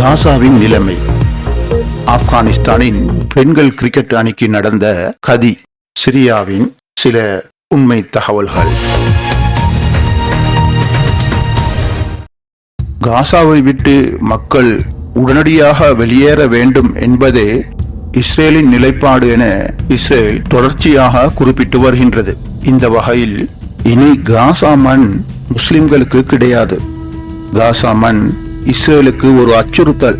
காசாவின் நிலைமை. ஆப்கானிஸ்தானின் பெண்கள் கிரிக்கெட் அணிக்கு நடந்த கதி சிரியாவின் சில உண்மை தகவல்கள். காசாவை விட்டு மக்கள் உடனடியாக வெளியேற வேண்டும் என்பதே இஸ்ரேலின் நிலைப்பாடு என இஸ்ரேல் தொடர்ச்சியாக குறிப்பிட்டு வருகின்றது. இந்த வகையில் இனி காசா மண் முஸ்லிம்களுக்கு கிடையாது. காசா மண் இஸ்ரேலுக்கு ஒரு அச்சுறுத்தல்.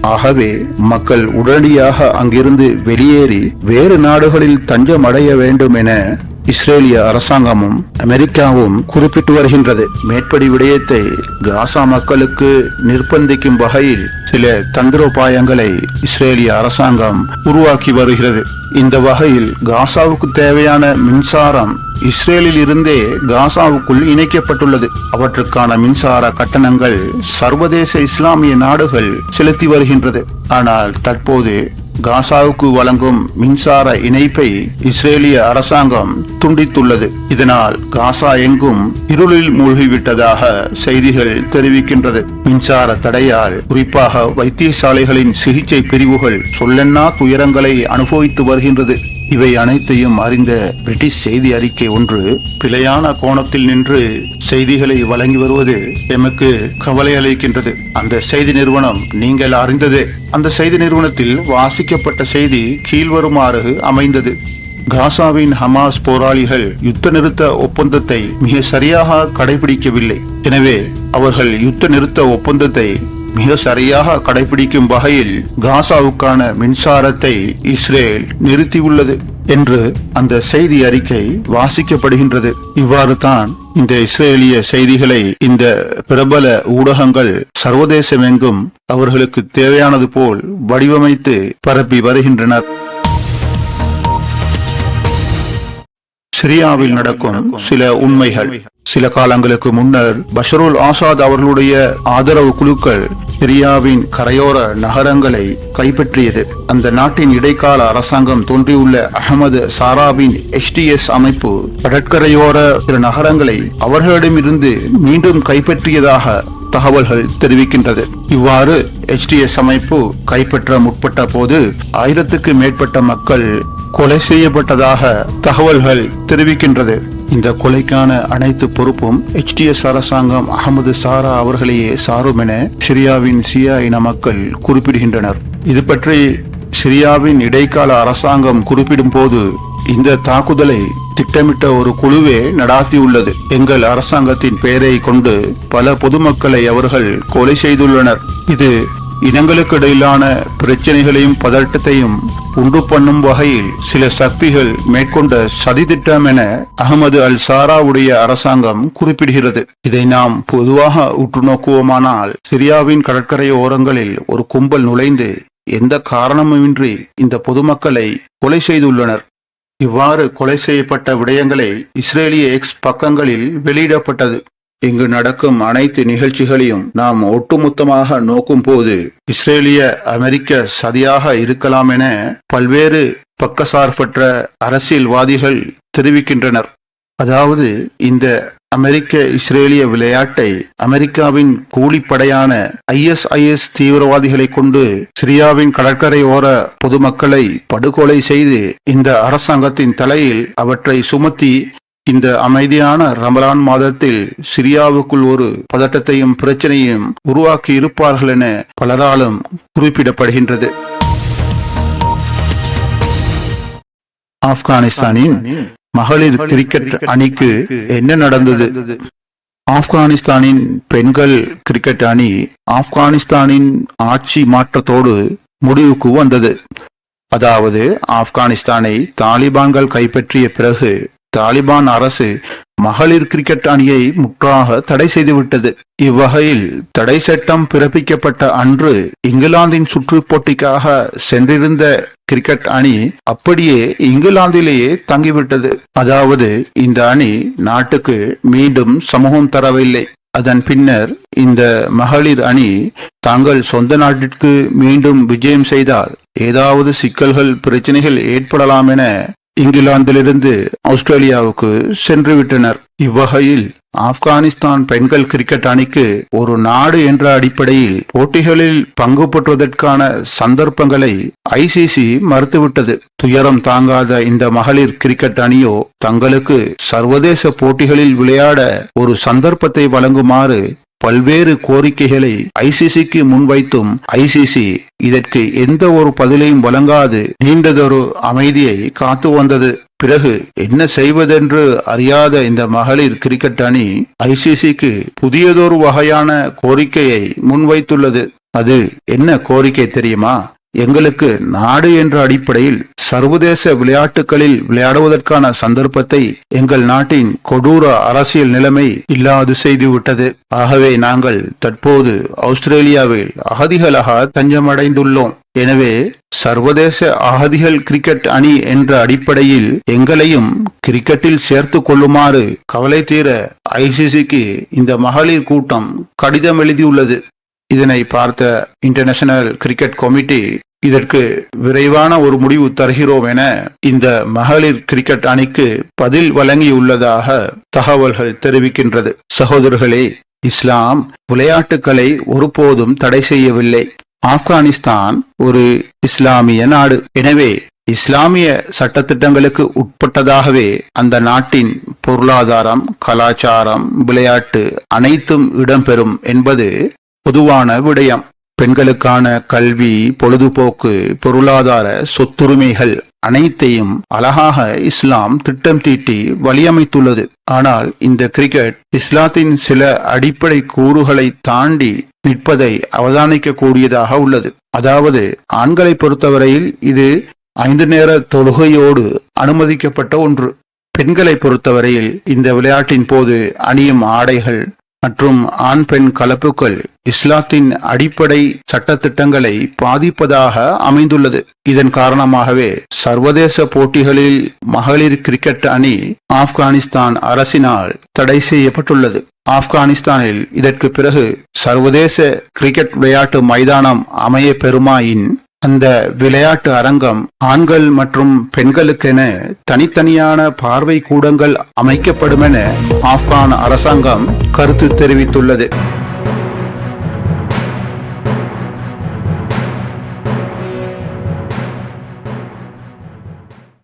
ஆகவே மக்கள் உடனடியாக அங்கிருந்து வெளியேறி வேறு நாடுகளில் தஞ்சம் அடைய வேண்டும் என இஸ்ரேலிய அரசாங்கமும் அமெரிக்காவும் குறிப்பிட்டு வருகின்றது. மேற்படி விடயத்தை காசா மக்களுக்கு நிர்பந்திக்கும் வகையில் சில தந்திரோபாயங்களை இஸ்ரேலிய அரசாங்கம் உருவாக்கி வருகிறது. இந்த வகையில் காசாவுக்கு தேவையான மின்சாரம் இஸ்ரேலில் இருந்தே காசாவுக்குள் இணைக்கப்பட்டுள்ளது. அவற்றுக்கான மின்சார கட்டணங்கள் சர்வதேச இஸ்லாமிய நாடுகள் செலுத்தி வருகின்றது. ஆனால் தற்போது காசாவுக்கு வழங்கும் மின்சார இணைப்பை இஸ்ரேலிய அரசாங்கம் துண்டித்துள்ளது. இதனால் காசா எங்கும் இருளில் மூழ்கிவிட்டதாக செய்திகள் தெரிவிக்கின்றது. மின்சார தடையால் குறிப்பாக வைத்தியசாலைகளின் சிகிச்சை பிரிவுகள் சொல்லென்னா துயரங்களை அனுபவித்து வருகின்றது. இவை அனைத்தையும் அறிந்த பிரிட்டிஷ் செய்தி அறிக்கை ஒன்று பிழையான கோணத்தில் நின்று செய்திகளை வழங்கி வருவது எமக்கு கவலை அளிக்கின்றது. அந்த செய்தி நிறுவனம் நீங்கள் அறிந்ததே. அந்த செய்தி நிறுவனத்தில் வாசிக்கப்பட்ட செய்தி கீழ்வருமாறு அமைந்தது. காசாவின் ஹமாஸ் போராளிகள் யுத்த நிறுத்த ஒப்பந்தத்தை மிக சரியாக கடைபிடிக்கவில்லை. எனவே அவர்கள் யுத்த நிறுத்த ஒப்பந்தத்தை மிக சரியாக கடைபிடிக்கும் வகையில் காசாவுக்கான மின்சாரத்தை இஸ்ரேல் நிறுத்தியுள்ளது என்று அந்த செய்தி அறிக்கை வாசிக்கப்படுகின்றது. இவ்வாறு தான் இந்த இஸ்ரேலிய செய்திகளை இந்த பிரபல ஊடகங்கள் சர்வதேசமெங்கும் அவர்களுக்கு தேவையானது போல் வடிவமைத்து பரப்பி வருகின்றனர். சிரியாவில் நடக்கும் சில உண்மைகள். சில காலங்களுக்கு முன்னர் பஷருல் ஆசாத் அவர்களுடைய ஆதரவு குழுக்கள் சிரியாவின் கரையோர நகரங்களை கைப்பற்றியது. அந்த நாட்டின் இடைக்கால அரசாங்கம் தோன்றியுள்ள அகமது சாராவின் எஸ்டிஎஸ் அமைப்பு கடற்கரையோர சில நகரங்களை அவர்களிடமிருந்து மீண்டும் கைப்பற்றியதாக தகவல்கள் தெரிவிக்கின்றது. இவ்வாறு எச்டிஎஸ் அமைப்பு கைப்பற்ற முற்பட்ட போது ஆயிரத்துக்கு மேற்பட்ட மக்கள் கொலை செய்யப்பட்டதாக தகவல்கள் தெரிவிக்கின்றது. இந்த கொலைக்கான அனைத்து பொறுப்பும் எச்டிஎஸ் அரசாங்கம் அகமது சாரா அவர்களையே சாரும் என சிரியாவின் சியா இன மக்கள் குறிப்பிடுகின்றனர். இது பற்றி சிரியாவின் இடைக்கால அரசாங்கம் குறிப்பிடும் போது இந்த தாக்குதலை திட்டமிட்ட ஒரு குழுவே நடாத்தியுள்ளது. எங்கள் அரசாங்கத்தின் பெயரை கொண்டு பல பொதுமக்களை அவர்கள் கொலை செய்துள்ளனர். இது இனங்களுக்கு இடையிலான பிரச்சனைகளையும் பதட்டத்தையும் உண்டு பண்ணும் வகையில் சில சக்திகள் மேற்கொண்ட சதித்திட்டம் என அகமது அல் சாராவுடைய அரசாங்கம் குறிப்பிடுகிறது. இதை நாம் பொதுவாக உற்று நோக்குவோமானால் சிரியாவின் கடற்கரை ஓரங்களில் ஒரு கும்பல் நுழைந்து எந்த காரணமுமின்றி இந்த பொதுமக்களை கொலை செய்துள்ளனர். இவ்வாறு கொலை செய்யப்பட்ட விடயங்களை இஸ்ரேலிய எக்ஸ் பக்கங்களில் வெளியிடப்பட்டது. இங்கு நடக்கும் அனைத்து நிகழ்ச்சிகளையும் நாம் ஒட்டுமொத்தமாக நோக்கும் போது இஸ்ரேலிய அமெரிக்க சதியாக இருக்கலாம் என பல்வேறு பக்கசார்பற்ற அரசியல்வாதிகள் தெரிவிக்கின்றனர். அதாவது இந்த அமெரிக்க இஸ்ரேலிய விளையாட்டை அமெரிக்காவின் கூலிப்படையான ஐஎஸ்ஐஎஸ் தீவிரவாதிகளை கொண்டு சிரியாவின் கடற்கரையோர பொதுமக்களை படுகொலை செய்து இந்த அரசாங்கத்தின் தலையில் அவற்றை சுமத்தி இந்த அமைதியான ரமலான் மாதத்தில் சிரியாவுக்குள் ஒரு பதட்டத்தையும் பிரச்சனையும் உருவாக்கி இருப்பார்கள் என பலராலும் குறிப்பிடப்படுகின்றது. ஆப்கானிஸ்தானின் மகளிர் கிரிக்கெட் அணிக்கு என்ன நடந்தது? ஆப்கானிஸ்தானின் பெண்கள் கிரிக்கெட் அணி ஆப்கானிஸ்தானின் ஆட்சி மாற்றத்தோடு முடிவுக்கு வந்தது. அதாவது ஆப்கானிஸ்தானை தாலிபான்கள் கைப்பற்றிய பிறகு தாலிபான் அரசு மகளிர் கிரிக்கெட் அணியை முற்றாக தடை செய்துவிட்டது. இவ்வகையில் தடை சட்டம் பிறப்பிக்கப்பட்ட அன்று இங்கிலாந்தின் சுற்றுப் போட்டிக்காக சென்றிருந்த கிரிக்கெட் அணி அப்படியே இங்கிலாந்திலேயே தங்கிவிட்டது. அதாவது இந்த அணி நாட்டுக்கு மீண்டும் சமூகம் தரவில்லை. அதன் பின்னர் இந்த மகளிர் அணி தாங்கள் சொந்த நாட்டிற்கு மீண்டும் விஜயம் செய்தால் ஏதாவது சிக்கல்கள் பிரச்சனைகள் ஏற்படலாம் என இங்கிலாந்திலிருந்து ஆஸ்திரேலியாவுக்கு சென்று விட்டனர் இவ்வகையில் ஆப்கானிஸ்தான் பெண்கள் கிரிக்கெட் அணிக்கு ஒரு நாடு என்ற அடிப்படையில் போட்டிகளில் பங்கு பெற்றுவதற்கான சந்தர்ப்பங்களை ஐசிசி மறுத்துவிட்டது. துயரம் தாங்காத இந்த மகளிர் கிரிக்கெட் அணியோ தங்களுக்கு சர்வதேச போட்டிகளில் விளையாட ஒரு சந்தர்ப்பத்தை வழங்குமாறு பல்வேறு கோரிக்கைகளை ஐசிசிக்கு முன்வைத்தும் ஐசிசி இதற்கு எந்த ஒரு பதிலையும் வழங்காது. நீண்டதொரு அமைதியை காத்து வந்தது. பிறகு என்ன செய்வதென்று அறியாத இந்த மகளிர் கிரிக்கெட் அணி ஐசிசிக்கு புதியதொரு வகையான கோரிக்கையை முன்வைத்துள்ளது. அது என்ன கோரிக்கை தெரியுமா? எங்களுக்கு நாடு என்ற அடிப்படையில் சர்வதேச விளையாட்டுகளில் விளையாடுவதற்கான சந்தர்ப்பத்தை எங்கள் நாட்டின் கொடூர அரசியல் நிலைமை இல்லாது செய்துவிட்டது. ஆகவே நாங்கள் தற்போது ஆஸ்திரேலியாவில் அகதிகளாக தஞ்சமடைந்துள்ளோம். எனவே சர்வதேச அகதிகள் கிரிக்கெட் அணி என்ற அடிப்படையில் எங்களையும் கிரிக்கெட்டில் சேர்த்து கொள்ளுமாறு கவலை தீர ஐசிசிக்கு இந்த மகளிர் கூட்டம் கடிதம் எழுதியுள்ளது. இதனை பார்த்த இன்டர்நேஷனல் கிரிக்கெட் கமிட்டி இதற்கு விரைவான ஒரு முடிவு தருகிறோம் என இந்த மகளிர் கிரிக்கெட் அணிக்கு பதில் வழங்கியுள்ளதாக தகவல்கள் தெரிவிக்கின்றது. சகோதரர்களே இஸ்லாம் விளையாட்டுகளை ஒருபோதும் தடை செய்யவில்லை. ஆப்கானிஸ்தான் ஒரு இஸ்லாமிய நாடு. எனவே இஸ்லாமிய சட்டத்திட்டங்களுக்கு உட்பட்டதாகவே அந்த நாட்டின் பொருளாதாரம் கலாச்சாரம் விளையாட்டு அனைத்தும் இடம்பெறும் என்பது பொதுவான விடயம். பெண்களுக்கான கல்வி பொழுதுபோக்கு பொருளாதார சொத்துரிமைகள் அனைத்தையும் அழகாக இஸ்லாம் திட்டம் தீட்டி வழியமைத்துள்ளது. ஆனால் இந்த கிரிக்கெட் இஸ்லாத்தின் சில அடிப்படை கூறுகளை தாண்டி நிற்பதை அவதானிக்க கூடியதாக உள்ளது. அதாவது ஆண்களை பொறுத்தவரையில் இது ஐந்து நேர தொழுகையோடு அனுமதிக்கப்பட்ட ஒன்று. பெண்களை பொறுத்தவரையில் இந்த விளையாட்டின் போது அணியும் ஆடைகள் மற்றும் ஆண் பெண் கலப்புகள் இஸ்லாத்தின் அடிப்படை சட்டத்திட்டங்களை பாதிப்பதாக அமைந்துள்ளது. இதன் காரணமாகவே சர்வதேச போட்டிகளில் மகளிர் கிரிக்கெட் அணி ஆப்கானிஸ்தான் அரசினால் தடை செய்யப்பட்டுள்ளது. ஆப்கானிஸ்தானில் இதற்கு பிறகு சர்வதேச கிரிக்கெட் விளையாட்டு மைதானம் அமைய பெறுமாயின் அந்த விளையாட்டு அரங்கம் ஆண்கள் மற்றும் பெண்களுக்கென தனித்தனியான பார்வை கூடங்கள் அமைக்கப்படும் என ஆப்கான் அரசாங்கம் கருத்து தெரிவித்துள்ளது.